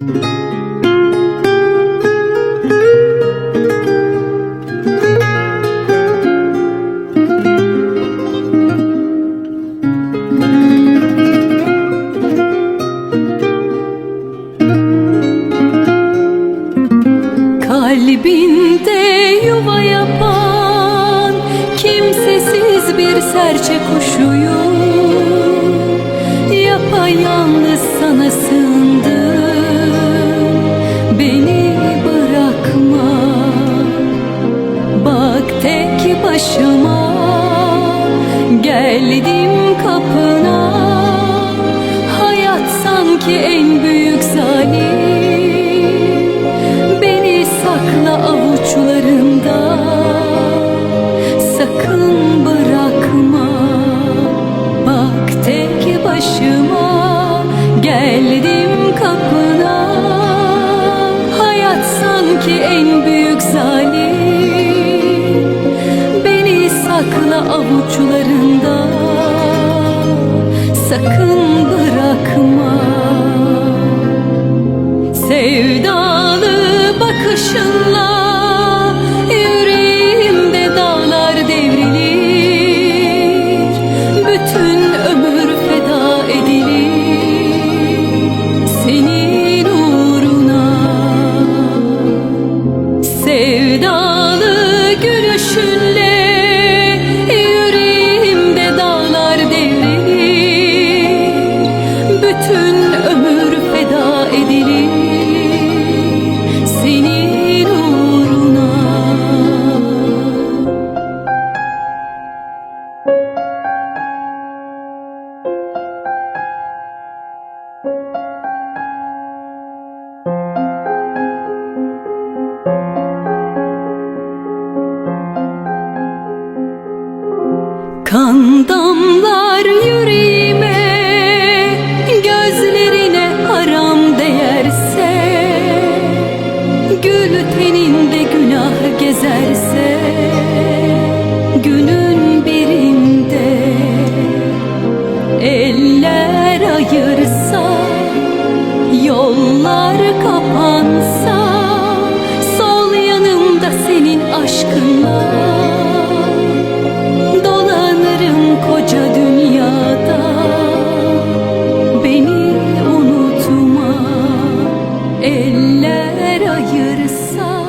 Kalbinde yuva yapan kimsesiz bir serçe kuşuyum Geldim kapına. Hayat sanki en büyük zalim. Beni sakla avuçlarında. Sakın bırakma. Bak tek başıma. Geldim kapına. Hayat sanki en büyük Sevdalı bakışınla Yüreğimde dağlar devrilir Bütün ömür feda edilir. Senin uğruna Sevdalı gülüşünle Akan damlar yüreğime Gözlerine aram değerse Gül teninde günah gezerse Günün birinde Eller ayırsa Yollar kapansa Sol yanımda senin aşkın var eller ayırsa